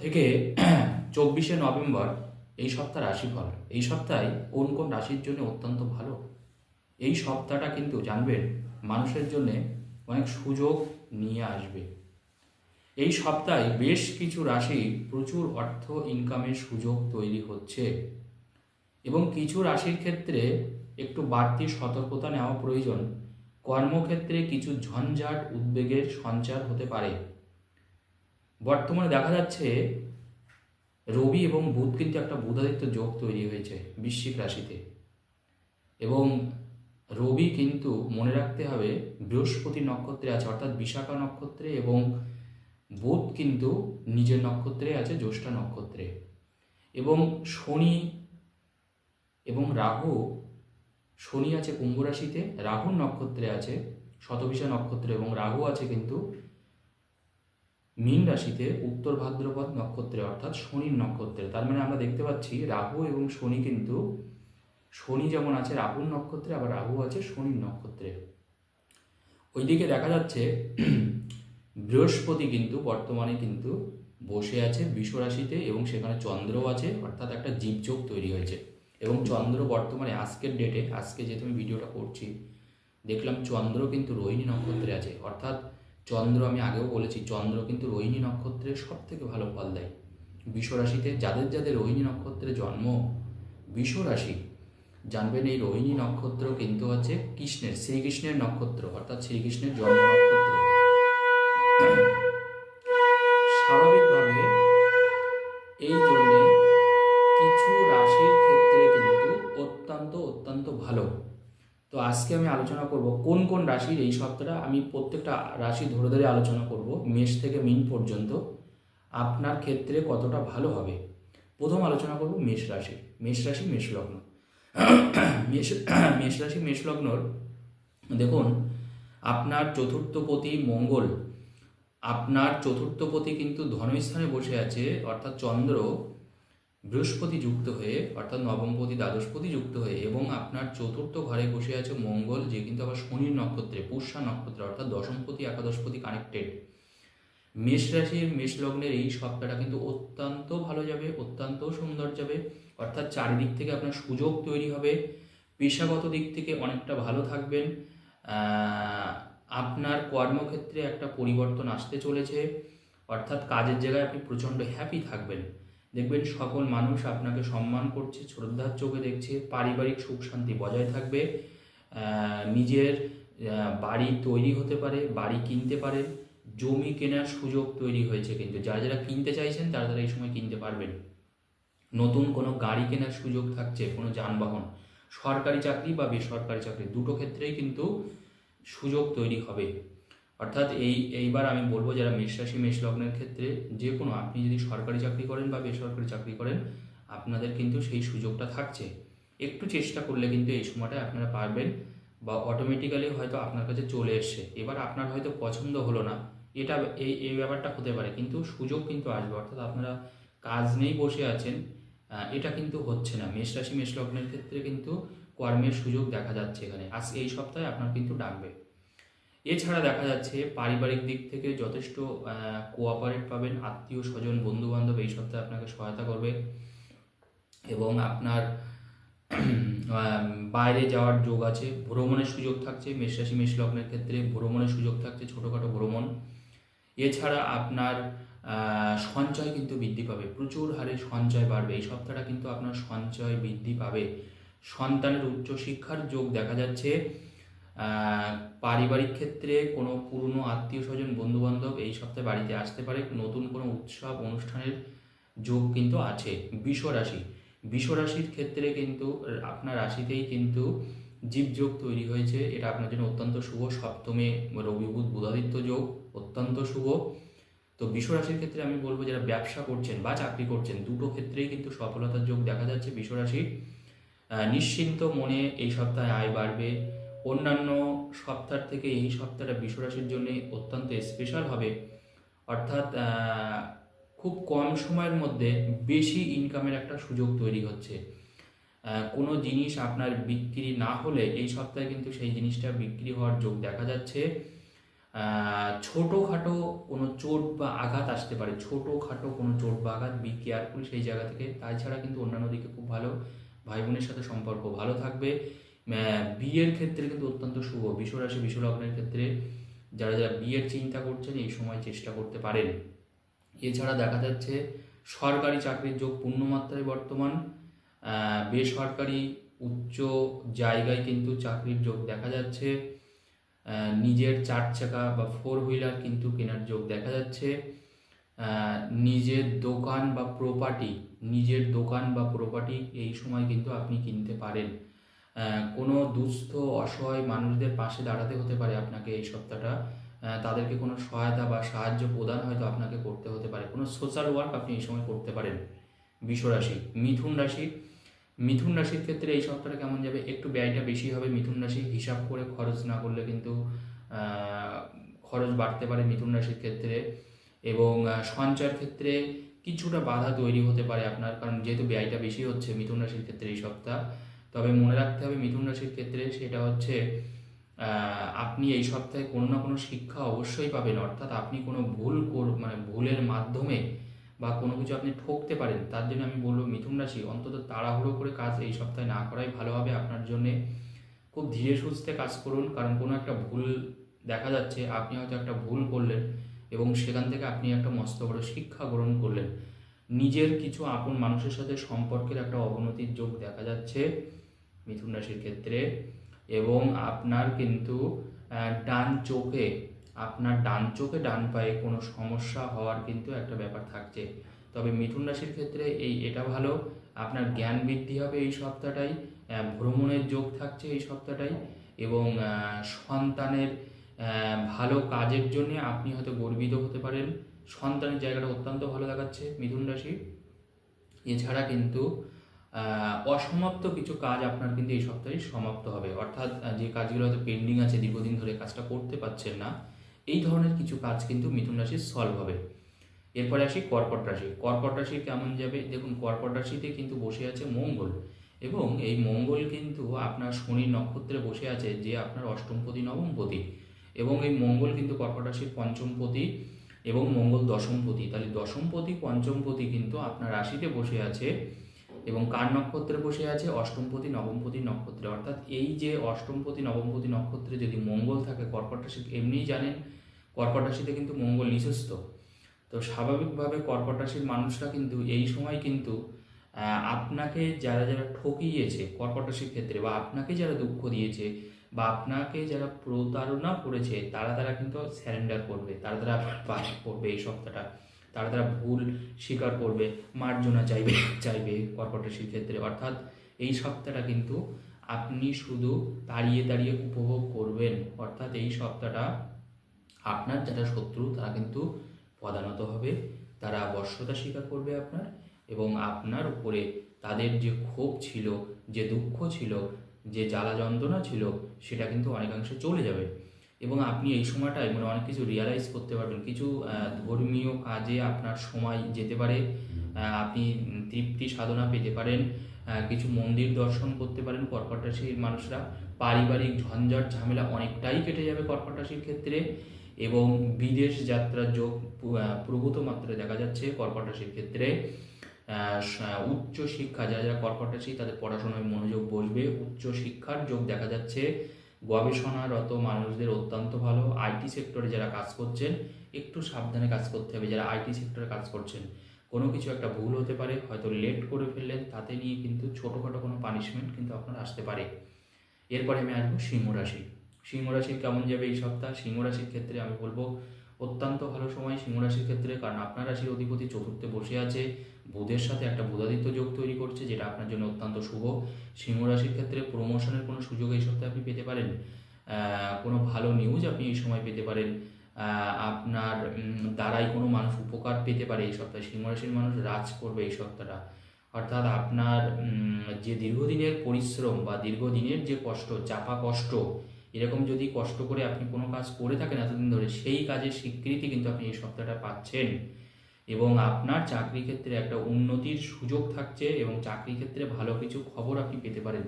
থেকে চব্বিশে নভেম্বর এই সপ্তাহ রাশিফল। এই সপ্তাহে কোন কোন রাশির জন্য অত্যন্ত ভালো? এই সপ্তাহটা কিন্তু জানবেন, মানুষের জন্য অনেক সুযোগ নিয়ে আসবে। এই সপ্তাহে বেশ কিছু রাশি প্রচুর অর্থ ইনকামের সুযোগ তৈরি হচ্ছে এবং কিছু রাশির ক্ষেত্রে একটু বাড়তি সতর্কতা নেওয়া প্রয়োজন। কর্মক্ষেত্রে কিছু ঝঞ্ঝাট উদ্বেগের সঞ্চার হতে পারে। বর্তমানে দেখা যাচ্ছে রবি এবং বুধ কিন্তু একটা বুধাদিত্য যোগ তৈরি হয়েছে বৃশ্চিক রাশিতে। এবং রবি কিন্তু মনে রাখতে হবে বৃহস্পতি নক্ষত্রে আছে, অর্থাৎ বিশাখা নক্ষত্রে এবং বুধ কিন্তু নিজের নক্ষত্রে আছে, জ্যৈষ্ঠা নক্ষত্রে। এবং শনি এবং রাহু, শনি আছে কুম্ভ রাশিতে, রাহুর নক্ষত্রে আছে, শতবিশা নক্ষত্রে এবং রাহু আছে কিন্তু মীন রাশিতে উত্তর ভাদ্রপদ নক্ষত্রে, অর্থাৎ শনির নক্ষত্রে। তার মানে আমরা দেখতে পাচ্ছি রাহু এবং শনি কিন্তু শনি যেমন আছে রাহুর নক্ষত্রে, আবার রাহু আছে শনির নক্ষত্রে। ওইদিকে দেখা যাচ্ছে বৃহস্পতি কিন্তু বর্তমানে কিন্তু বসে আছে বিষ রাশিতে এবং সেখানে চন্দ্রও আছে, অর্থাৎ একটা জীবযোগ তৈরি হয়েছে। এবং চন্দ্র বর্তমানে আজকের ডেটে আজকে যেহেতু আমি ভিডিওটা করছি, দেখলাম চন্দ্র কিন্তু রোহিণী নক্ষত্রে আছে, অর্থাৎ চন্দ্র আমি আগেও বলেছি, চন্দ্র কিন্তু রোহিণী নক্ষত্রের সব থেকে ভালো ফল দেয়। বিশ্বরাশিতে যাদের যাদের রোহিণী নক্ষত্রে জন্ম, বিশ্বরাশি জানবেন এই রোহিণী নক্ষত্র কিন্তু হচ্ছে কৃষ্ণের, শ্রীকৃষ্ণের নক্ষত্র, অর্থাৎ শ্রীকৃষ্ণের জন্ম নক্ষত্র। আজকে আমি আলোচনা করব কোন কোন রাশির এই সপ্তাহটা আমি প্রত্যেকটা রাশি ধরে ধরে আলোচনা করব, মেষ থেকে মিন পর্যন্ত। আপনার ক্ষেত্রে কতটা ভালো হবে? প্রথম আলোচনা করব মেষ রাশি। মেষ রাশি, মেষ লগ্ন। মেষ মেষ রাশি, মেষ দেখুন, আপনার চতুর্থপতি মঙ্গল। আপনার চতুর্থপতি কিন্তু ধনস্থানে বসে আছে, অর্থাৎ চন্দ্র বৃহস্পতি যুক্ত হয়ে, অর্থাৎ নবমপতি, দ্বাদশপতি যুক্ত হয়ে এবং আপনার চতুর্থ ঘরে বসে আছে মঙ্গল, যে কিন্তু আবার শনির নক্ষত্রে, পুষ্যা নক্ষত্রে, অর্থাৎ দশমপতি, একাদশপতি কানেক্টেড মেষ রাশির মেষ লগ্নের এই সপ্তাহটা কিন্তু অত্যন্ত ভালো যাবে, অত্যন্ত সুন্দর যাবে। অর্থাৎ চারিদিক থেকে আপনার সুযোগ তৈরি হবে, পেশাগত দিক থেকে অনেকটা ভালো থাকবেন। আপনার কর্মক্ষেত্রে একটা পরিবর্তন আসতে চলেছে। অর্থাৎ কাজের জায়গায় আপনি প্রচণ্ড হ্যাপি থাকবেন। দেখবেন সকল মানুষ আপনাকে সম্মান করছে, শ্রদ্ধার চোখে দেখছে, পারিবারিক সুখ শান্তি বজায় থাকবে। নিজের বাড়ি তৈরি হতে পারে, বাড়ি কিনতে পারেন জমি কেনার সুযোগ তৈরি হয়েছে কিন্তু। যারা যারা কিনতে চাইছেন, তারা তারা এই সময় কিনতে পারবেন। নতুন কোনো গাড়ি কেনার সুযোগ থাকছে, কোনো যানবাহন। সরকারি চাকরি বা বেসরকারি চাকরি, দুটো ক্ষেত্রেই কিন্তু সুযোগ তৈরি হবে। অর্থাৎ এই, এইবার আমি বলব যারা মেষ রাশি, মেষ লগ্নের ক্ষেত্রে যে কোনো, আপনি যদি সরকারি চাকরি করেন বা বেসরকারি চাকরি করেন, আপনাদের কিন্তু সেই সুযোগটা থাকছে। একটু চেষ্টা করলে কিন্তু এই সময়টায় আপনারা পারবেন বা অটোমেটিক্যালি হয়তো আপনার কাছে চলে এসছে। এবার আপনার হয়তো পছন্দ হলো না। এটা এই এই ব্যাপারটা হতে পারে। কিন্তু সুযোগ কিন্তু আসবে। অর্থাৎ আপনারা কাজ নেই বসে আছেন এটা কিন্তু হচ্ছে না। মেষ রাশি, মেষ লগ্নের ক্ষেত্রে কিন্তু কর্মের সুযোগ দেখা যাচ্ছে এখানে। আজ এই সপ্তাহে আপনার কিন্তু ডাকবে। এছাড়া দেখা যাচ্ছে পারিবারিক দিক থেকে যথেষ্ট কোঅপারেট পাবেন আত্মীয় স্বজন বন্ধু বান্ধব এই সপ্তাহে আপনাকে সহায়তা করবে। এবং আপনার বাইরে যাওয়ার যোগ আছে, ভ্রমণের সুযোগ থাকছে, মেষরাশি মেষ লগ্নের ক্ষেত্রে ভ্রমণের সুযোগ থাকছে, ছোটোখাটো ভ্রমণ। এছাড়া আপনার সঞ্চয় কিন্তু বৃদ্ধি পাবে, প্রচুর হারে সঞ্চয় বাড়বে, এই সপ্তাহটা কিন্তু আপনার সঞ্চয় বৃদ্ধি পাবে। সন্তানের উচ্চশিক্ষার যোগ দেখা যাচ্ছে পারিবারিক ক্ষেত্রে কোনো পুরনো আত্মীয় স্বজন বন্ধু বান্ধব এই সপ্তাহে বাড়িতে আসতে পারে। নতুন কোনো উৎসব, অনুষ্ঠানের যোগ কিন্তু আছে। বিষ রাশি বিষ রাশির ক্ষেত্রে কিন্তু, আপনার রাশিতেই কিন্তু জীবযোগ তৈরি হয়েছে। এটা আপনার জন্য অত্যন্ত শুভ। সপ্তমে রবি বুধ, বুধাদিত্য যোগ অত্যন্ত শুভ। তো বিষ রাশির ক্ষেত্রে আমি বলব, যারা ব্যবসা করছেন বা চাকরি করছেন, দুটো ক্ষেত্রেই কিন্তু সফলতার যোগ দেখা যাচ্ছে বিষ রাশি নিশ্চিন্ত মনে এই সপ্তাহে আয় বাড়বে। অন্যান্য সপ্তাহ থেকে এই সপ্তাহটা বিশ্বরাশির জন্য অত্যন্ত স্পেশাল হবে অর্থাৎ খুব কম সময়ের মধ্যে বেশি ইনকামের একটা সুযোগ তৈরি হচ্ছে। কোনো জিনিস আপনার বিক্রি না হলে এই সপ্তাহে কিন্তু সেই জিনিসটা বিক্রি হওয়ার যোগ দেখা যাচ্ছে। ছোটোখাটো কোনো চোট বা আঘাত আসতে পারে। ছোটোখাটো কোনো চোট বা আঘাত বি কেয়ারফুল সেই জায়গা থেকে। তাছাড়া কিন্তু অন্যান্য দিকে খুব ভালো ভাই বোনের সাথে সম্পর্ক ভালো থাকবে। বিয়ের ক্ষেত্রে কিন্তু অত্যন্ত শুভ। বিশ্বরাশি, বিশ্বলগ্নের ক্ষেত্রে যারা যারা বিয়ের চিন্তা করছেন, এই সময় চেষ্টা করতে পারেন। এছাড়া দেখা যাচ্ছে, সরকারি চাকরির যোগ পূর্ণমাত্রায় বর্তমান। বেসরকারি উচ্চ জায়গায় কিন্তু চাকরির যোগ দেখা যাচ্ছে। নিজের চার চাকা বা ফোর হুইলার কিন্তু কেনার যোগ দেখা যাচ্ছে। নিজের দোকান বা প্রপার্টি নিজের দোকান বা প্রপার্টি এই সময় কিন্তু আপনি কিনতে পারেন। কোনো দুস্থ, অসহায় মানুষদের পাশে দাঁড়াতে হতে পারে আপনাকে এই সপ্তাহটা। তাদেরকে কোনো সহায়তা বা সাহায্য প্রদান হয়তো আপনাকে করতে হতে পারে। কোনো সোশ্যাল ওয়ার্ক আপনি এই সময় করতে পারেন। বিশ্বরাশি মিথুন রাশি। মিথুন রাশির ক্ষেত্রে এই সপ্তাহটা কেমন যাবে? একটু ব্যয়টা বেশি হবে। মিথুন রাশি হিসাব করে খরচ না করলে কিন্তু খরচ বাড়তে পারে মিথুন রাশির ক্ষেত্রে। এবং সঞ্চয়ের ক্ষেত্রে কিছুটা বাধা তৈরি হতে পারে আপনার। কারণ যেহেতু ব্যয়টা বেশি হচ্ছে মিথুন রাশির ক্ষেত্রে এই সপ্তাহ তবে মনে রাখতে হবে মিথুন রাশির ক্ষেত্রে সেটা হচ্ছে আপনি এই সপ্তাহে কোনো না কোনো শিক্ষা অবশ্যই পাবেন। অর্থাৎ আপনি কোনো ভুল কর মানে ভুলের মাধ্যমে বা কোনো কিছু আপনি ঠকতে পারেন, তার জন্য আমি বলব মিথুন রাশি অন্তত তাড়াহুড়ো করে কাজ এই সপ্তাহে না করাই ভালো হবে আপনার জন্য। খুব ধীরে সুস্থে কাজ করুন, কারণ কোনো একটা ভুল দেখা যাচ্ছে, আপনি হয়তো একটা ভুল করলেন এবং সেখান থেকে আপনি একটা মস্ত বড় শিক্ষা গ্রহণ করলেন। নিজের কিছু আপন মানুষের সাথে সম্পর্কের একটা অবনতির যোগ দেখা যাচ্ছে। মিথুন রাশির ক্ষেত্রে এবং আপনার কিন্তু ডান চোখে, আপনার ডান চোখে ডান পায়ে কোনো সমস্যা হওয়ার কিন্তু একটা ব্যাপার থাকছে। তবে মিথুন রাশির ক্ষেত্রে এই এটা ভালো, আপনার জ্ঞান বৃদ্ধি হবে এই সপ্তাহটাই ভ্রমণের যোগ থাকছে এই সপ্তাহটাই এবং সন্তানের ভালো কাজের জন্য আপনি হয়তো গর্বিত হতে পারেন। সন্তানের জায়গাটা অত্যন্ত ভালো দেখাচ্ছে মিথুন রাশি। এছাড়া কিন্তু অসমাপ্ত কিছু কাজ আপনার কিন্তু এই সপ্তাহে সমাপ্ত হবে। অর্থাৎ যে কাজগুলো হয়তো পেন্ডিং আছে, দীর্ঘদিন ধরে কাজটা করতে পারছেন না, এই ধরনের কিছু কাজ কিন্তু মিথুন রাশির সলভ হবে। এরপরে আসি কর্কট রাশি। কর্কট রাশি কেমন যাবে? দেখুন, কর্কট রাশিতে কিন্তু বসে আছে মঙ্গল এবং এই মঙ্গল কিন্তু আপনার শনি নক্ষত্রে বসে আছে যে আপনার অষ্টমপতি, নবমপতি এবং এই মঙ্গল কিন্তু কর্কট রাশির পঞ্চমপতি এবং মঙ্গল দশমপতি। তাহলে দশমপতি, পঞ্চমপতি কিন্তু আপনার রাশিতে বসে আছে এবং কার নক্ষত্রে বসে আছে? অষ্টমপতি, নবমপতি, নক্ষত্রে। অর্থাৎ এই যে অষ্টমপতি, নবমপতি, নক্ষত্রে যদি মঙ্গল থাকে, কর্কট রাশি এমনিই জানেন, কর্কট রাশিতে কিন্তু মঙ্গল নিচস্থ তো স্বাভাবিকভাবে কর্কট রাশির মানুষরা কিন্তু এই সময় কিন্তু আপনাকে যারা যারা ঠকিয়েছে কর্কট রাশির ক্ষেত্রে বা আপনাকে যারা দুঃখ দিয়েছে বা আপনাকে যারা প্রতারণা করেছে, তারা তারা কিন্তু স্যারেন্ডার করবে, তারা তারা পাশ করবে এই সপ্তাহটা। তারা তারা ভুল স্বীকার করবে, মার্জনা চাইবে চাইবে কর্কট রাশির ক্ষেত্রে। অর্থাৎ এই সপ্তাহটা কিন্তু আপনি শুধু দাঁড়িয়ে দাঁড়িয়ে উপভোগ করবেন। অর্থাৎ এই সপ্তাহটা আপনার যারা শত্রু, তারা কিন্তু পদানত হবে, তারা বর্ষতা স্বীকার করবে আপনার এবং আপনার উপরে তাদের যে ক্ষোভ ছিল, যে দুঃখ ছিল, যে জ্বালা যন্ত্রণা ছিল, সেটা কিন্তু অনেকাংশে চলে যাবে। এবং আপনি এই সময়টায় মানে অনেক কিছু রিয়ালাইজ করতে পারবেন। কিছু ধর্মীয় কাজে আপনার সময় যেতে পারে আপনি তৃপ্তি সাধনা পেতে পারেন কিছু মন্দির দর্শন করতে পারেন কর্কট রাশির মানুষরা। পারিবারিক ঝঞ্ঝট ঝামেলা অনেকটাই কেটে যাবে কর্কট রাশির ক্ষেত্রে এবং বিদেশ যাত্রার যোগ প্রভূত মাত্রায় দেখা যাচ্ছে কর্কট রাশির ক্ষেত্রে। উচ্চ শিক্ষা যারা যারা কর্কট রাশি তাদের পড়াশোনায় মনোযোগ বসবে উচ্চ শিক্ষার যোগ দেখা যাচ্ছে। গবেষণারত মানুষদের অত্যন্ত ভালো। আইটি সেক্টরে যারা কাজ করছেন, একটু সাবধানে কাজ করতে হবে। যারা আইটি সেক্টরে কাজ করছেন, কোনো কিছু একটা ভুল হতে পারে, হয়তো লেট করে ফেললেন, তাতে নিয়ে কিন্তু ছোটোখাটো কোনো পানিশমেন্ট কিন্তু আপনার আসতে পারে। এরপরে আমি আসব সিংহ রাশি। সিংহ রাশির কেমন যাবে এই সপ্তাহ? সিংহ রাশির ক্ষেত্রে আমি বলব, অত্যন্ত ভালো সময় সিংহ রাশির ক্ষেত্রে, কারণ আপনার রাশির অধিপতি চতুর্থে বসে আছে। বুধের সাথে একটা বুধাদিত্য যোগ তৈরি করছে, যেটা আপনার জন্য অত্যন্ত শুভ। সিংহ রাশির ক্ষেত্রে প্রমোশনের কোনো সুযোগ এই সপ্তাহে আপনি পেতে পারেন। কোনো ভালো নিউজ আপনি এই সময় পেতে পারেন। আপনার দ্বারাই কোনো মানুষ উপকার পেতে পারে এই সপ্তাহে। সিংহ রাশির মানুষ রাজ করবে এই সপ্তাহটা। অর্থাৎ আপনার যে দীর্ঘদিনের পরিশ্রম বা দীর্ঘদিনের যে কষ্ট, চাপা কষ্ট, এরকম যদি কষ্ট করে আপনি কোনো কাজ করে থাকেন এতদিন ধরে, সেই কাজের স্বীকৃতি কিন্তু আপনি এই সপ্তাহটা পাচ্ছেন। এবং আপনার চাকরি ক্ষেত্রে একটা উন্নতির সুযোগ থাকছে এবং চাকরি ক্ষেত্রে ভালো কিছু খবর আপনি পেতে পারেন।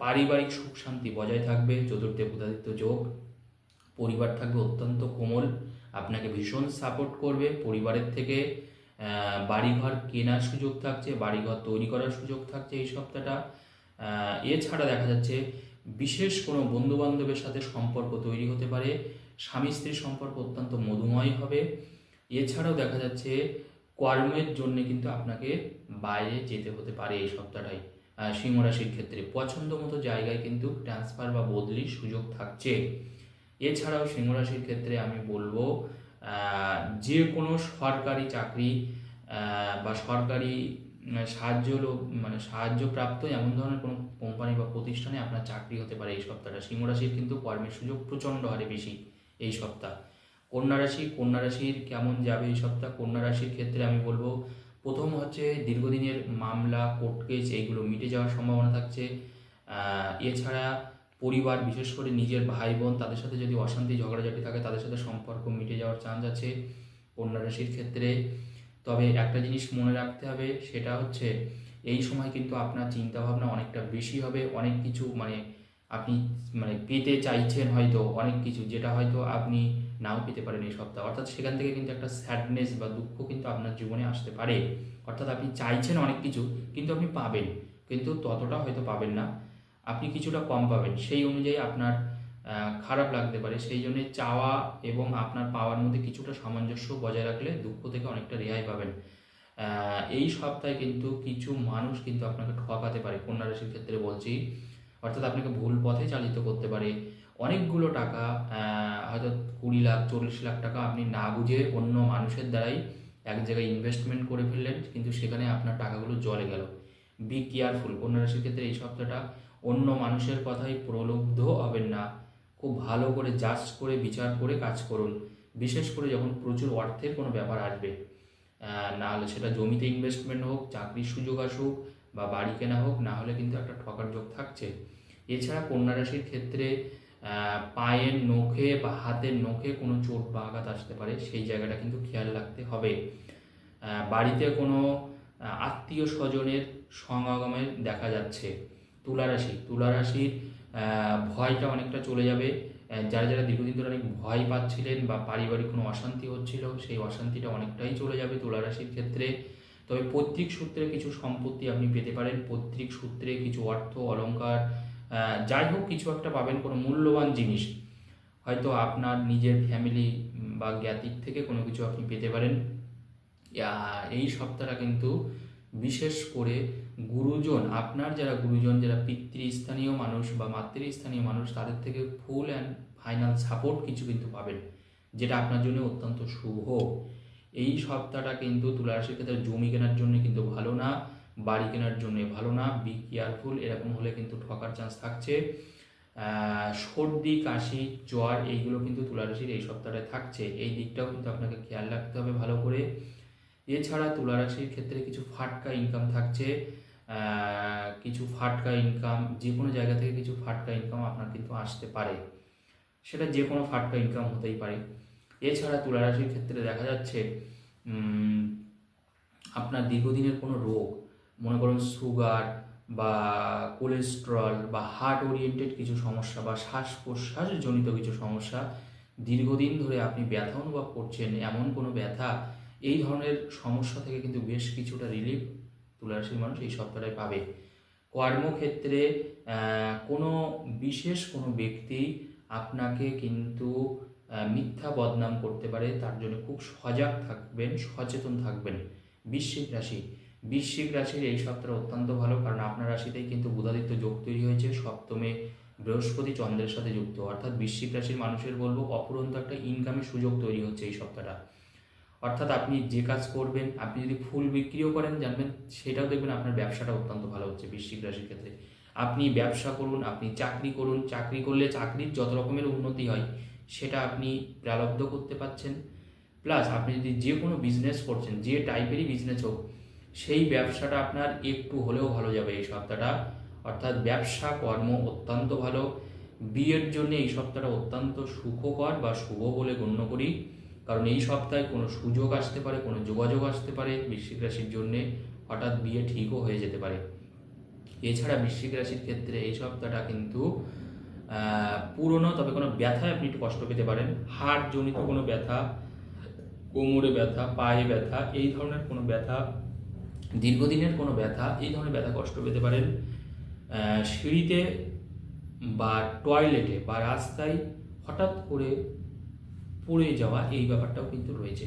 পারিবারিক সুখ শান্তি বজায় থাকবে, চতুর্থে বুধাদিত্য যোগ, পরিবার থাকবে অত্যন্ত কোমল, আপনাকে ভীষণ সাপোর্ট করবে, পরিবারের থেকে বাড়িঘর কেনার সুযোগ থাকছে, বাড়িঘর তৈরি করার সুযোগ থাকছে এই সপ্তাহটা। এছাড়া দেখা যাচ্ছে বিশেষ কোনো বন্ধু বান্ধবের সাথে সম্পর্ক তৈরি হতে পারে স্বামী স্ত্রীর সম্পর্ক অত্যন্ত মধুময় হবে এছাড়াও দেখা যাচ্ছে কর্মের জন্য কিন্তু আপনাকে বাইরে যেতে হতে পারে এই সপ্তাহটাই সিংহ রাশির ক্ষেত্রে পছন্দ মতো জায়গায় কিন্তু ট্রান্সফার বা বদলির সুযোগ থাকছে। এছাড়াও সিংহ রাশির ক্ষেত্রে আমি বলব যে কোনো সরকারি চাকরি বা সরকারি সাহায্য মানে সাহায্যপ্রাপ্ত এমন ধরনের কোনো কোম্পানি বা প্রতিষ্ঠানে আপনার চাকরি হতে পারে এই সপ্তাহটা। সিংহ রাশির কিন্তু কর্মের সুযোগ প্রচণ্ড হারে বেশি এই সপ্তাহ। কন্যা রাশি, কন্যা রাশির কেমন যাবে এই সপ্তাহ? কন্যা রাশির ক্ষেত্রে আমি বলব, প্রথম হচ্ছে দীর্ঘদিনের মামলা কোর্ট কেস এইগুলো মিটে যাওয়ার সম্ভাবনা থাকছে। এছাড়া পরিবার, বিশেষ করে নিজের ভাই বোন তাদের সাথে যদি অশান্তি, ঝগড়াঝাটি থাকে, তাদের সাথে সম্পর্ক মিটে যাওয়ার চান্স আছে কন্যা রাশির ক্ষেত্রে। তবে একটা জিনিস মনে রাখতে হবে, সেটা হচ্ছে এই সময় কিন্তু আপনার চিন্তাভাবনা অনেকটা বেশি হবে। অনেক কিছু মানে আপনি মানে পেতে চাইছেন হয়তো, অনেক কিছু, যেটা হয়তো আপনি নাও পেতে পারেন এই সপ্তাহ। অর্থাৎ সেখান থেকে কিন্তু একটা স্যাডনেস বা দুঃখ কিন্তু আপনার জীবনে আসতে পারে। অর্থাৎ আপনি চাইছেন অনেক কিছু, কিন্তু আপনি পাবেন। কিন্তু ততটা হয়তো পাবেন না। আপনি কিছুটা কম পাবেন। সেই অনুযায়ী আপনার খারাপ লাগতে পারে। সেই জন্য চাওয়া এবং আপনার পাওয়ার মধ্যে কিছুটা সামঞ্জস্য বজায় রাখলে দুঃখ থেকে অনেকটা রেহাই পাবেন। এই সপ্তাহে কিন্তু কিছু মানুষ কিন্তু আপনাকে ঠকাতে পারে। কন্যা রাশির ক্ষেত্রে বলছি। অর্থাৎ আপনাকে ভুল পথে চালিত করতে পারে। অনেকগুলো টাকা হয়তো কুড়ি লাখ, চল্লিশ লাখ টাকা আপনি না বুঝে অন্য মানুষের দ্বারাই এক জায়গায় ইনভেস্টমেন্ট করে ফেললেন, কিন্তু সেখানে আপনার টাকাগুলো জলে গেল। বি কেয়ারফুল কন্যা রাশির ক্ষেত্রে এই সপ্তাহটা অন্য মানুষের কথাই প্রলুব্ধ হবেন না। খুব ভালো করে জাজ করে, বিচার করে কাজ করুন। বিশেষ করে যখন প্রচুর অর্থের কোনো ব্যাপার আসবে না হলে সেটা জমিতে ইনভেস্টমেন্ট হোক, চাকরির সুযোগ আসুক বা বাড়ি কেনা হোক, না হলে কিন্তু একটা ঠকার যোগ থাকছে। এছাড়া কন্যা রাশির ক্ষেত্রে পায়ের নখে বা হাতের নখে কোনো চোট বা আঘাত আসতে পারে সেই জায়গাটা কিন্তু খেয়াল রাখতে হবে। বাড়িতে কোনো আত্মীয় স্বজনের সমাগমের দেখা যাচ্ছে। তুলা রাশি তুলা রাশির ভয়টা অনেকটা চলে যাবে। যারা যারা দীর্ঘদিন ধরে অনেক ভয় পাচ্ছিলেন বা পারিবারিক কোনো অশান্তি হচ্ছিল সেই অশান্তিটা অনেকটাই চলে যাবে তুলা রাশির ক্ষেত্রে। তবে পৈতৃক সূত্রে কিছু সম্পত্তি আপনি পেতে পারেন। পৈতৃক সূত্রে কিছু অর্থ অলংকার আহ, যাই হোক, কিছু একটা পাবেন কোনো মূল্যবান জিনিস। হয়তো আপনার নিজের ফ্যামিলি বা জ্ঞাতিক থেকে কোনো কিছু আপনি পেতে পারেন। এই সপ্তাহটা কিন্তু বিশেষ করে গুরুজন, আপনার যারা গুরুজন, যারা পিতৃস্থানীয় মানুষ বা মাতৃস্থানীয় মানুষ, তাদের থেকে ফুল অ্যান্ড ফাইনাল সাপোর্ট কিছু কিন্তু পাবেন, যেটা আপনার জন্য অত্যন্ত শুভ। এই সপ্তাহটা কিন্তু তুলা রাশির ক্ষেত্রে জমি কেনার জন্য কিন্তু ভালো না। বাড়ি কেনার জন্য ভালো না বি কেয়ারফুল এরকম হলে কিন্তু ঠকার চান্স থাকছে। সর্দি, কাশি, জ্বর, এইগুলো কিন্তু তুলা রাশির এই সপ্তাহটায় থাকছে। এই দিকটাও কিন্তু আপনাকে খেয়াল রাখতে হবে ভালো করে। এছাড়া তুলা রাশির ক্ষেত্রে কিছু ফাটকা ইনকাম থাকছে। কিছু ফাটকা ইনকাম যে কোনো জায়গা থেকে কিছু ফাটকা ইনকাম আপনার কিন্তু আসতে পারে। সেটা যে কোনো ফাটকা ইনকাম হতেই পারে। এছাড়া তুলা রাশির ক্ষেত্রে দেখা যাচ্ছে আপনার দীর্ঘদিনের কোনো রোগ মনে করুন সুগার বা কোলেস্ট্রল বা হার্ট ওরিয়েন্টেড কিছু সমস্যা বা শ্বাস প্রশ্বাসজনিত কিছু সমস্যা দীর্ঘদিন ধরে আপনি ব্যথা অনুভব করছেন, এমন কোনো ব্যথা, এই ধরনের সমস্যা থেকে কিন্তু বেশ কিছুটা রিলিফ তুলারাশির মানুষ এই সপ্তাহে পাবে। কর্মক্ষেত্রে কোনো বিশেষ কোনো ব্যক্তি আপনাকে কিন্তু মিথ্যা বদনাম করতে পারে, তার জন্য খুব সজাগ থাকবেন, সচেতন থাকবেন। বৃশ্চিক রাশি বৃশ্চিক রাশির এই সপ্তাহ অত্যন্ত ভালো, কারণ আপনার রাশিতেই কিন্তু বুধাদিত্য যোগ তৈরি হয়েছে, সপ্তমে বৃহস্পতি চন্দ্রের সাথে যুক্ত। অর্থাৎ বৃশ্চিক রাশির মানুষের বলব অপুরন্ত একটা ইনকামের সুযোগ তৈরি হচ্ছে এই সপ্তাহটা। অর্থাৎ আপনি যে কাজ করবেন, আপনি যদি ফুল বিক্রিও করেন, জানবেন সেটাও দেখবেন আপনার ব্যবসাটা অত্যন্ত ভালো হচ্ছে বৃশ্চিক রাশির ক্ষেত্রে। আপনি ব্যবসা করুন, আপনি চাকরি করুন, চাকরি করলে চাকরির যত রকমের উন্নতি হয়, সেটা আপনি প্রারব্ধ করতে পারছেন। প্লাস আপনি যদি যে কোনো বিজনেস করছেন, যে টাইপেরই বিজনেস হোক সেই ব্যবসাটা আপনার একটু হলেও ভালো যাবে এই সপ্তাহটা। অর্থাৎ ব্যবসা কর্ম অত্যন্ত ভালো। বিয়ের জন্য এই সপ্তাহটা অত্যন্ত সুখকর বা শুভ বলে গণ্য করি। কারণ এই সপ্তাহে কোনো সুযোগ আসতে পারে, কোনো যোগাযোগ আসতে পারে বৃশ্চিক রাশির জন্যে। হঠাৎ বিয়ে ঠিকও হয়ে যেতে পারে। এছাড়া বৃশ্চিক রাশির ক্ষেত্রে এই সপ্তাহটা কিন্তু পুরনো তবে কোনো ব্যথায় আপনি একটু কষ্ট পেতে পারেন। হাড় জনিত কোনো ব্যথা, কোমরে ব্যথা, পায়ে ব্যথা, এই ধরনের কোনো ব্যথা দীর্ঘদিনের কোনো ব্যথা, এই ধরনের ব্যথা কষ্ট পেতে পারেন সিঁড়িতে বা টয়লেটে বা রাস্তায় হঠাৎ করে পড়ে যাওয়া এই ব্যাপারটাও কিন্তু রয়েছে।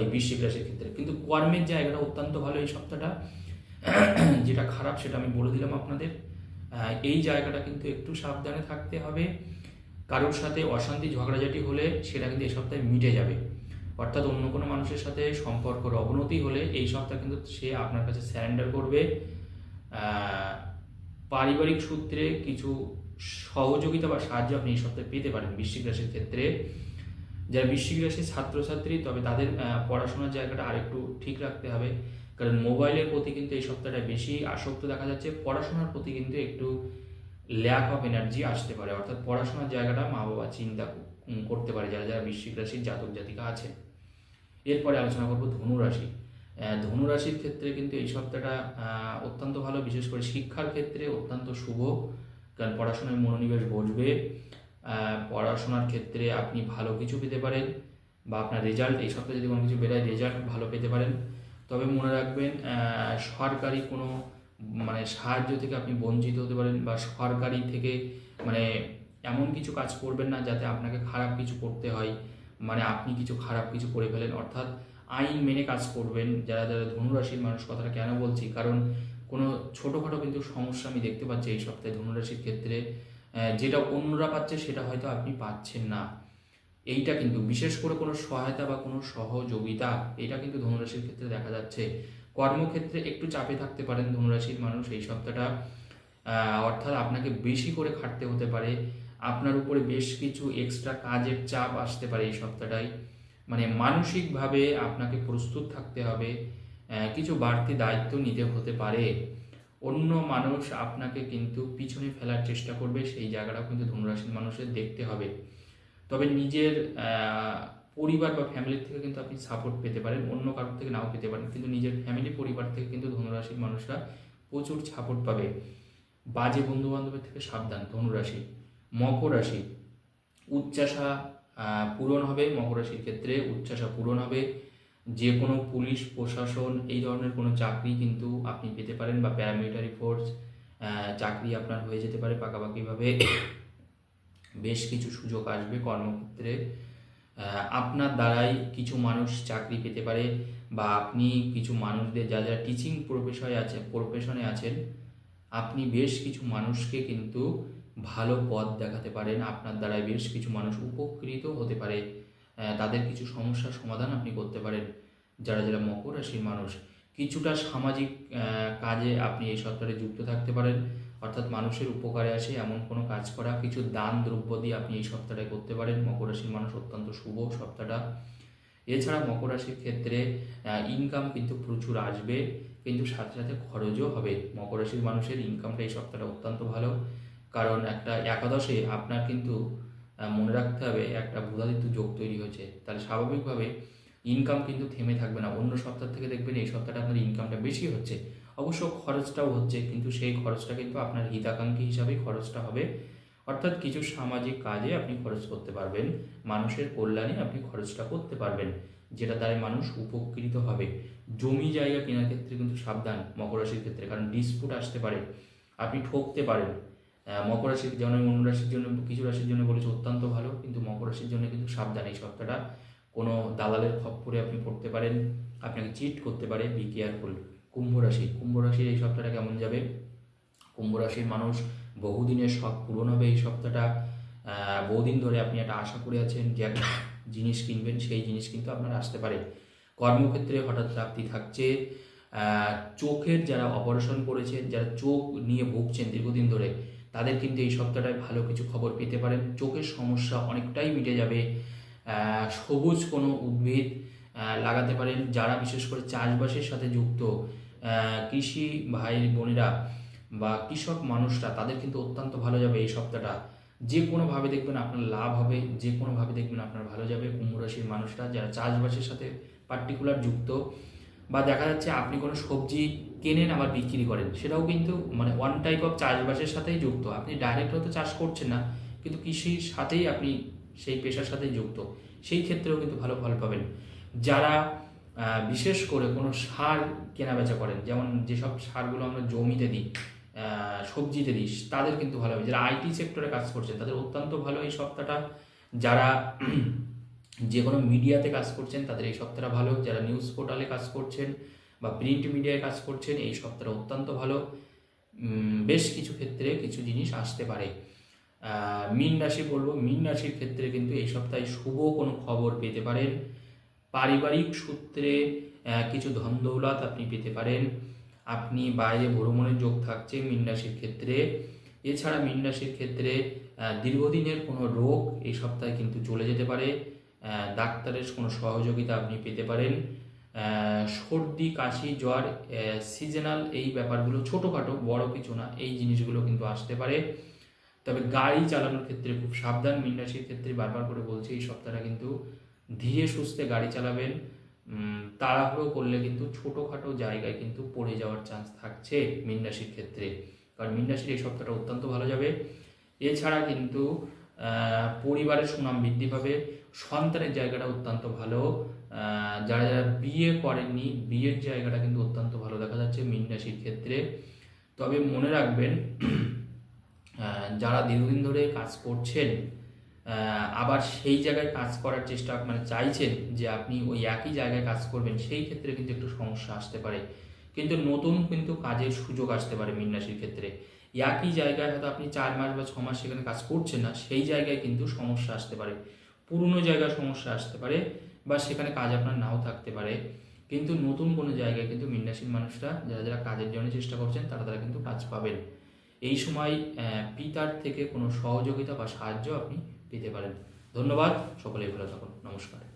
এই বৃশ্চিক রাশির ক্ষেত্রে। কিন্তু কর্মের জায়গাটা অত্যন্ত ভালো এই সপ্তাহটা। যেটা খারাপ সেটা আমি বলে দিলাম আপনাদের। এই জায়গাটা কিন্তু একটু সাবধানে থাকতে হবে। কারোর সাথে অশান্তি, ঝগড়াঝাটি হলে সেটা কিন্তু এই সপ্তাহে মিটে যাবে। অর্থাৎ অন্য কোনো মানুষের সাথে সম্পর্কের অবনতি হলে এই সপ্তাহে কিন্তু সে আপনার কাছে স্যারেন্ডার করবে। পারিবারিক সূত্রে কিছু সহযোগিতা বা সাহায্য আপনি এই সপ্তাহে পেতে পারেন বৃশ্চিক রাশির ক্ষেত্রে। যারা বৃশ্চিক রাশির ছাত্রছাত্রী, তবে তাদের পড়াশোনার জায়গাটা আরেকটু ঠিক রাখতে হবে। কারণ মোবাইলের প্রতি কিন্তু এই সপ্তাহটা বেশি আসক্ত দেখা যাচ্ছে। পড়াশোনার প্রতি কিন্তু একটু ল্যাক অফ এনার্জি আসতে পারে। অর্থাৎ পড়াশোনার জায়গাটা মা বাবা চিন্তা করতে পারে। যারা যারা বৃশ্চিক রাশির জাতক জাতিকা আছে। এরপরে আলোচনা করব ধনু রাশি আহ, ধনু রাশির ক্ষেত্রে কিন্তু এই সপ্তাহটা অত্যন্ত ভালো বিশেষ করে শিক্ষার ক্ষেত্রে অত্যন্ত শুভ কারণ পড়াশোনায় মনোনিবেশ বসবে। পড়াশোনার ক্ষেত্রে আপনি ভালো কিছু পেতে পারেন বা আপনার রেজাল্ট এই সপ্তাহে যদি কোনো কিছু বেরোয় রেজাল্ট ভালো পেতে পারেন। তবে মনে রাখবেন সরকারি কোনো মানে সাহায্য থেকে আপনি বঞ্চিত হতে পারেন বা সরকারি থেকে মানে এমন কিছু কাজ করবেন না যাতে আপনাকে খারাপ কিছু করতে হয়। মানে আপনি কিছু খারাপ কিছু করে ফেলেন, অর্থাৎ আইন মেনে কাজ করবেন, যারা যারা ধনুরাশির মানুষ, কথাটা কেন বলছি? কারণ কোনো ছোটোখাটো কিন্তু সমস্যা আমি দেখতে পাচ্ছি এই সপ্তাহে ধনুরাশির ক্ষেত্রে। যেটা অন্যরা পাচ্ছে, সেটা হয়তো আপনি পাচ্ছেন না। এইটা কিন্তু বিশেষ করে কোনো সহায়তা বা কোনো সহযোগিতা, এটা কিন্তু ধনুরাশির ক্ষেত্রে দেখা যাচ্ছে। কর্মক্ষেত্রে একটু চাপে থাকতে পারেন ধনুরাশির মানুষ এই সপ্তাহটা। অর্থাৎ আপনাকে বেশি করে খাটতে হতে পারে। আপনার উপরে বেশ কিছু এক্সট্রা কাজের চাপ আসতে পারে এই সপ্তাহটায়। মানে মানসিকভাবে আপনাকে প্রস্তুত থাকতে হবে কিছু বাড়তি দায়িত্ব নিতে হতে পারে। অন্য মানুষ আপনাকে কিন্তু পিছনে ফেলার চেষ্টা করবে, সেই জায়গাটাও কিন্তু ধনুরাশির মানুষের দেখতে হবে। তবে নিজের পরিবার বা ফ্যামিলির থেকে কিন্তু আপনি সাপোর্ট পেতে পারেন, অন্য কারোর থেকে নাও পেতে পারেন, কিন্তু নিজের ফ্যামিলি পরিবার থেকে কিন্তু ধনুরাশির মানুষরা প্রচুর সাপোর্ট পাবে। বাজে বন্ধু বান্ধবের থেকে সাবধান ধনুরাশি। মকর রাশি। উচ্চাসা আহ, পূরণ হবে। মকর রাশির ক্ষেত্রে উচ্চাসা পূরণ হবে। যে কোনো পুলিশ প্রশাসন এই ধরনের কোনো চাকরি কিন্তু আপনি পেতে পারেন বা প্যারামিলিটারি ফোর্স চাকরি আপনার হয়ে যেতে পারে পাকাপাকিভাবে। বেশ কিছু সুযোগ আসবে কর্মক্ষেত্রে। আপনার দ্বারাই কিছু মানুষ চাকরি পেতে পারে বা আপনি কিছু মানুষদের যা যারা টিচিং প্রফেশনে আছে প্রফেশনে আছেন আপনি বেশ কিছু মানুষকে কিন্তু ভালো পথ দেখাতে পারেন। আপনার দ্বারাই বেশ কিছু মানুষ উপকৃত হতে পারে। তাদের কিছু সমস্যার সমাধান আপনি করতে পারেন। যারা যারা মকর রাশির মানুষ, কিছুটা সামাজিক কাজে আপনি এই সপ্তাহে যুক্ত থাকতে পারেন। অর্থাৎ মানুষের উপকারে আসে এমন কোনো কাজ করা, কিছু দান দ্রব্য দিয়ে আপনি এই সপ্তাহটায় করতে পারেন। মকর রাশির মানুষ অত্যন্ত শুভ সপ্তাহটা। এছাড়া মকর রাশির ক্ষেত্রে ইনকাম কিন্তু প্রচুর আসবে, কিন্তু সাথে সাথে খরচও হবে। মকর রাশির মানুষের ইনকামটা এই সপ্তাহটা অত্যন্ত ভালো। কারণ একটা একাদশে আপনার কিন্তু মনে রাখতে হবে একটা বুধাদিত্য যোগ তৈরি হয়েছে। তাহলে স্বাভাবিকভাবে ইনকাম কিন্তু থেমে থাকবে না। অন্য সপ্তাহ থেকে দেখবেন এই সপ্তাহটা আপনার ইনকামটা বেশি হচ্ছে। অবশ্য খরচটাও হচ্ছে, কিন্তু সেই খরচটা কিন্তু আপনার হিতাকাঙ্ক্ষী হিসাবেই খরচটা হবে। অর্থাৎ কিছু সামাজিক কাজে আপনি খরচ করতে পারবেন। মানুষের কল্যাণে আপনি খরচটা করতে পারবেন, যেটা দ্বারা মানুষ উপকৃত হবে। জমি জায়গা কেনার ক্ষেত্রে কিন্তু সাবধান মকর রাশির ক্ষেত্রে, কারণ ডিসপুট আসতে পারে। আপনি ঠকতে পারেন। মকর রাশির আমি অন্য রাশির জন্য কিছু রাশির জন্য বলেছে অত্যন্ত ভালো, কিন্তু মকর রাশির জন্য কিন্তু সাবধান এই সপ্তাহটা কোনো দালালের খপ্পরে আপনি পড়তে পারেন, আপনাকে চিট করতে পারে বি কেয়ারফুল কুম্ভ রাশি, কুম্ভ রাশির এই সপ্তাহটা কেমন যাবে? কুম্ভ রাশির মানুষ বহুদিনের শখ পূরণ হবে এই সপ্তাহটা বহুদিন ধরে আপনি একটা আশা করে আছেন যে একটা জিনিস কিনবেন, সেই জিনিস কিন্তু আপনার আসতে পারে। কর্মক্ষেত্রে হঠাৎ প্রাপ্তি থাকছে চোখের যারা অপারেশন করেছেন, যারা চোখ নিয়ে ভুগছেন দীর্ঘদিন ধরে তাদের কিন্তু এই সপ্তাহটায় ভালো কিছু খবর পেতে পারেন। চোখের সমস্যা অনেকটাই মিটে যাবে। সবুজ কোনো উদ্ভিদ লাগাতে পারেন যারা বিশেষ করে চাষবাসের সাথে যুক্ত। কৃষি ভাই বোনেরা বা কৃষক মানুষরা, তাদের কিন্তু অত্যন্ত ভালো যাবে এই সপ্তাহটা যে কোনোভাবে দেখবেন আপনার লাভ হবে, যে কোনোভাবে দেখবেন আপনার ভালো যাবে। কুম্ভ রাশির মানুষরা যারা চাষবাসের সাথে পার্টিকুলার যুক্ত বা দেখা যাচ্ছে আপনি কোনো সবজি কেনেন আবার বিক্রি করেন, সেটাও কিন্তু মানে ওয়ান টাইপ অফ চাষবাসের সাথেই যুক্ত। আপনি ডাইরেক্ট হয়তো চাষ করছেন না, কিন্তু কৃষির সাথেই আপনি সেই পেশার সাথেই যুক্ত। সেই ক্ষেত্রেও কিন্তু ভালো ফল পাবেন। যারা বিশেষ করে কোনো সার কেনাবেচা করেন, যেমন যেসব সারগুলো আমরা জমিতে দিই সবজিতে দিই, তাদের কিন্তু ভালো হবে। যারা আইটি সেক্টরে কাজ করছেন, তাদের অত্যন্ত ভালো এই সপ্তাহটা। যারা যে কোনো মিডিয়াতে কাজ করছেন, তাদের এই সপ্তাহটা ভালো। যারা নিউজ পোর্টালে কাজ করছেন বা প্রিন্ট মিডিয়ায় কাজ করছেন, এই সপ্তাহটা অত্যন্ত ভালো। বেশ কিছু ক্ষেত্রে কিছু জিনিস আসতে পারে। মীন রাশি বলব, মীন রাশির ক্ষেত্রে কিন্তু এই সপ্তাহে শুভ কোনো খবর পেতে পারেন। পারিবারিক সূত্রে কিছু ধন দৌলত আপনি পেতে পারেন। আপনি বাইরে ভ্রমণের যোগ থাকছে মীন রাশির ক্ষেত্রে। এছাড়া মীন রাশির ক্ষেত্রে দীর্ঘদিনের কোনো রোগ এই সপ্তাহে কিন্তু চলে যেতে পারে। ডাক্তারের কোনো সহযোগিতা আপনি পেতে পারেন। সর্দি, কাশি, জ্বর সিজনাল এই ব্যাপারগুলো ছোটোখাটো, বড় কিছু না, এই জিনিসগুলো কিন্তু আসতে পারে। তবে গাড়ি চালানোর ক্ষেত্রে খুব সাবধান, মীন রাশির ক্ষেত্রে বারবার করে বলছি, এই সপ্তাহটা কিন্তু ধীরে সুস্থে গাড়ি চালাবেন। তাড়াহুড়ো করলে কিন্তু ছোটোখাটো জায়গায় কিন্তু পড়ে যাওয়ার চান্স থাকছে মীন রাশির ক্ষেত্রে। কারণ মীন রাশির এই সপ্তাহটা অত্যন্ত ভালো যাবে। এছাড়া কিন্তু পরিবারের সুনাম বৃদ্ধি পাবে, সন্তানের জায়গাটা অত্যন্ত ভালো। যারা যারা বিয়ে করেননি বিয়ের জায়গাটা কিন্তু অত্যন্ত ভালো দেখা যাচ্ছে মীন রাশির ক্ষেত্রে। তবে মনে রাখবেন যারা দীর্ঘদিন ধরে কাজ করছেন আবার সেই জায়গায় কাজ করার চেষ্টা মানে চাইছেন যে আপনি ওই একই জায়গায় কাজ করবেন, সেই ক্ষেত্রে কিন্তু একটু সমস্যা আসতে পারে। কিন্তু নতুন কিন্তু কাজের সুযোগ আসতে পারে মীন রাশির ক্ষেত্রে। একই জায়গায় হয়তো আপনি চার মাস বা ছ মাস সেখানে কাজ করছেন না, সেই জায়গায় কিন্তু সমস্যা আসতে পারে। পুরনো জায়গায় সমস্যা আসতে পারে। বা সেখানে কাজ আপনার নাও থাকতে পারে। কিন্তু নতুন কোনো জায়গায় কিন্তু মীন মানুষরা যারা যারা কাজের জন্য চেষ্টা করছেন, তারা তারা কিন্তু কাজ পাবেন। এই সময় পিতার থেকে কোনো সহযোগিতা বা সাহায্য আপনি পেতে পারেন। ধন্যবাদ, সকলেই ভালো থাকুন। নমস্কার।